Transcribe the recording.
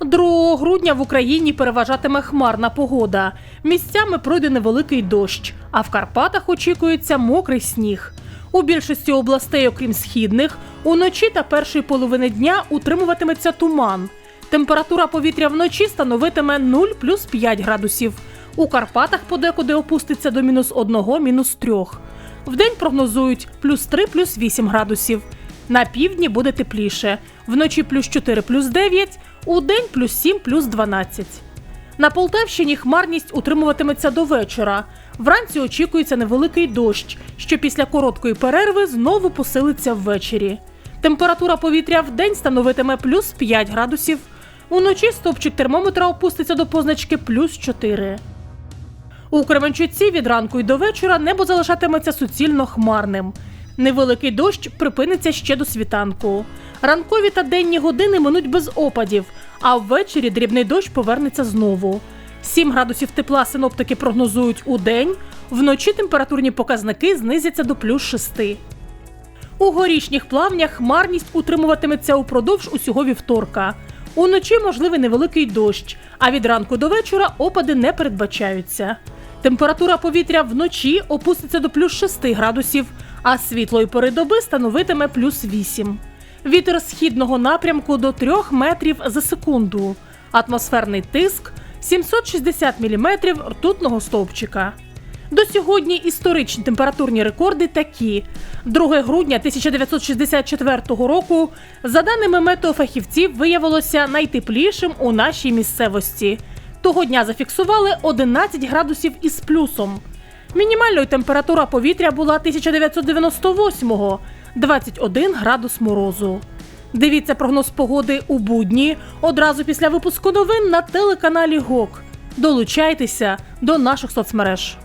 2 грудня в Україні переважатиме хмарна погода. Місцями пройде невеликий дощ, а в Карпатах очікується мокрий сніг. У більшості областей, окрім східних, уночі та першої половини дня утримуватиметься туман. Температура повітря вночі становитиме 0 плюс 5 градусів. У Карпатах подекуди опуститься до мінус 1, мінус 3. Вдень прогнозують плюс 3, плюс 8 градусів. На півдні буде тепліше. Вночі плюс 4, плюс 9, у день плюс 7, плюс 12. На Полтавщині хмарність утримуватиметься до вечора. Вранці очікується невеликий дощ, що після короткої перерви знову посилиться ввечері. Температура повітря в день становитиме плюс 5 градусів. Уночі стопчик термометра опуститься до позначки плюс 4. У Кременчуці від ранку й до вечора небо залишатиметься суцільно хмарним. Невеликий дощ припиниться ще до світанку. Ранкові та денні години минуть без опадів, а ввечері дрібний дощ повернеться знову. 7 градусів тепла синоптики прогнозують у день, вночі температурні показники знизяться до плюс 6. У горішніх плавнях хмарність утримуватиметься упродовж усього вівторка. Уночі можливий невеликий дощ, а від ранку до вечора опади не передбачаються. Температура повітря вночі опуститься до плюс 6 градусів, а світлої пори доби становитиме плюс 8. Вітер східного напрямку до 3 метрів за секунду. Атмосферний тиск 760 мм ртутного стовпчика. До сьогодні історичні температурні рекорди такі: 2 грудня 1964 року, за даними метеофахівців, виявилося найтеплішим у нашій місцевості. Того дня зафіксували 11 градусів із плюсом. Мінімальною температура повітря була 1998-го – 21 градус морозу. Дивіться прогноз погоди у будні одразу після випуску новин на телеканалі ГОК. Долучайтеся до наших соцмереж.